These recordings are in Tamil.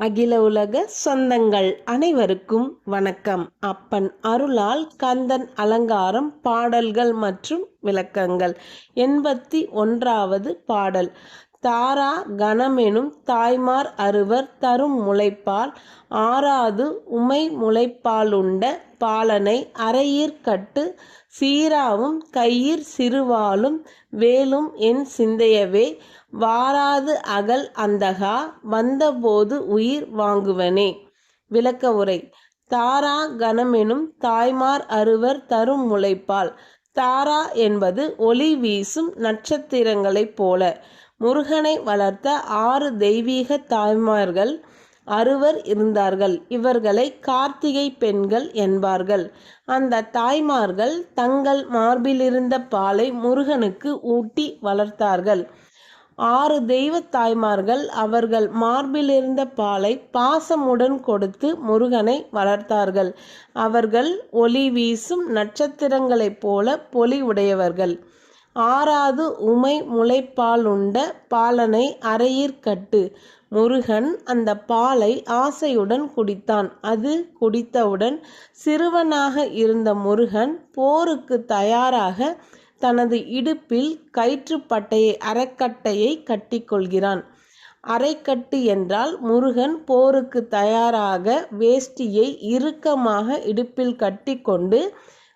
அகில உலக சொந்தங்கள் அனைவருக்கும் வணக்கம். அப்பன் அருளால் கந்தன் அலங்காரம் பாடல்கள் மற்றும் விளக்கங்கள். எண்பத்தி ஒன்றாவது பாடல். தாரா கணமெனும் தாய்மார் அறுவர் தரும் முளைப்பால் ஆறாது உமை முளைப்பாலுண்ட பாலனை அரையிற் கட்டு சீராவும் கையிற் சிறுவாலும் வேலும் என் சிந்தையவே வாராது அகல் அந்தகா வந்தபோது உயிர் வாங்குவனே. விளக்க உரை. தாரா கணமெனும் தாய்மார் அறுவர் தரும் முளைப்பால் தாரா என்பது ஒளி வீசும் நட்சத்திரங்களைப் போல முருகனை வளர்த்த ஆறு தெய்வீக தாய்மார்கள் அறுவர் இருந்தார்கள். இவர்களை கார்த்திகை பெண்கள் என்பார்கள். அந்த தாய்மார்கள் தங்கள் மார்பிலிருந்த பாலை முருகனுக்கு ஊட்டி வளர்த்தார்கள். ஆறு தெய்வ தாய்மார்கள் அவர்கள் மார்பிலிருந்த பாலை பாசமுடன் கொடுத்து முருகனை வளர்த்தார்கள். அவர்கள் ஒளி வீசும் நட்சத்திரங்களைப் போல பொலி உடையவர்கள் ஆறாது உமை முளைப்பாலுண்ட பாலனை அறையிற்கட்டு முருகன் அந்த பாலை ஆசையுடன் குடித்தான். அது குடித்தவுடன் சிறுவனாக இருந்த முருகன் போருக்கு தயாராக தனது இடுப்பில் கயிற்றுப்பட்டையை அரைக்கட்டையை கட்டிக்கொள்கிறான். அரைக்கட்டு என்றால் முருகன் போருக்கு தயாராக வேஷ்டியை இறுக்கமாக இடுப்பில் கட்டிக்கொண்டு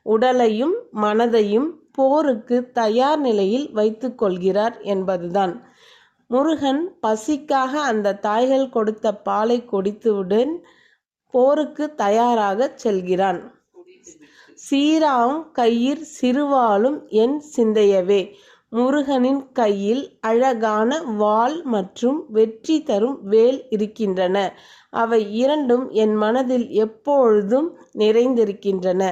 உடலையும் மனதையும் போருக்கு தயார் நிலையில் வைத்துக்கொள்கிறார் என்பதுதான். முருகன் பசிக்காக அந்த தாய்கள் கொடுத்த பாலை குடித்தவுடன் போருக்கு தயாராக செல்கிறான். சீராம் கையிற் சிறுவாலும் என் சிந்தையவே. முருகனின் கையில் அழகான வாள் மற்றும் வெற்றி தரும் வேல் இருக்கின்றன. அவை இரண்டும் என் மனதில் எப்பொழுதும் நிறைந்திருக்கின்றன.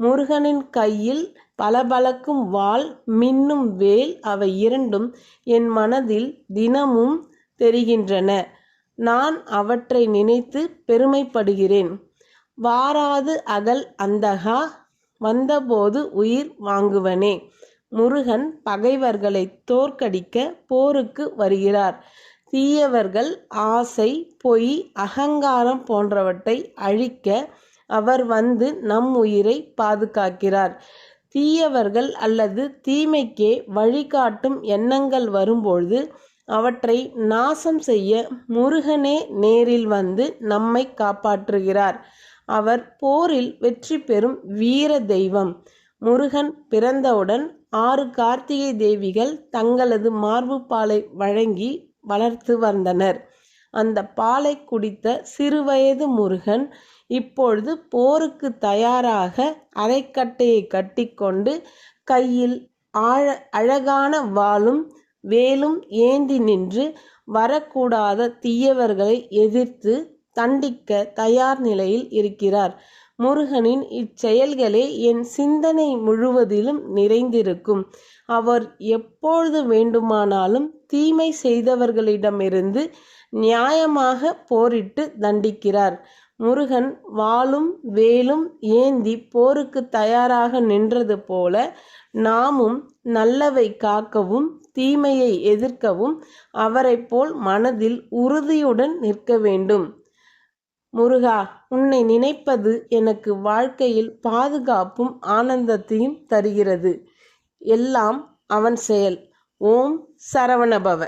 முருகனின் கையில் பளபளக்கும் வாள் மின்னும் வேல் அவை இரண்டும் என் மனதில் தினமும் தெரிகின்றன. நான் அவற்றை நினைத்து பெருமைப்படுகிறேன். வாராது அகல் அந்தகா வந்தபோது உயிர் வாங்குவனே. முருகன் பகைவர்களை தோற்கடிக்க போருக்கு வருகிறார். தீயவர்கள் ஆசை பொய் அகங்காரம் போன்றவற்றை அழிக்க அவர் வந்து நம் உயிரை பாதுகாக்கிறார். தீயவர்கள் அல்லது தீமைக்கே வழிகாட்டும் எண்ணங்கள் வரும்பொழுது அவற்றை நாசம் செய்ய முருகனே நேரில் வந்து நம்மை காப்பாற்றுகிறார். அவர் போரில் வெற்றி பெறும் வீர தெய்வம். முருகன் பிறந்தவுடன் ஆறு கார்த்திகை தேவிகள் தங்களது மார்பு பாலை வழங்கி வளர்த்து வந்தனர். அந்த பாலை குடித்த சிறுவயது முருகன் இப்பொழுது போருக்கு தயாராக அரைக்கட்டையை கட்டிக்கொண்டு கையில் ஆழ அழகான வாளும் வேலும் ஏந்தி நின்று வரக்கூடாத தீயவர்களை எதிர்த்து தண்டிக்க தயார் நிலையில் இருக்கிறார். முருகனின் இச்செயல்களே என் சிந்தனை முழுவதிலும் நிறைந்திருக்கும். அவர் எப்பொழுது வேண்டுமானாலும் தீமை செய்தவர்களிடமிருந்து நியாயமாக போரிட்டு தண்டிக்கிறார். முருகன் வாளும் வேலும் ஏந்தி போருக்கு தயாராக நின்றது போல நாமும் நல்லவை காக்கவும் தீமையை எதிர்க்கவும் அவரை போல் மனதில் உறுதியுடன் நிற்க வேண்டும். முருகா உன்னை நினைப்பது எனக்கு வாழ்க்கையில் பாதுகாப்பும் ஆனந்தத்தையும் தருகிறது. எல்லாம் அவன் செயல். ஓம் சரவணபவ.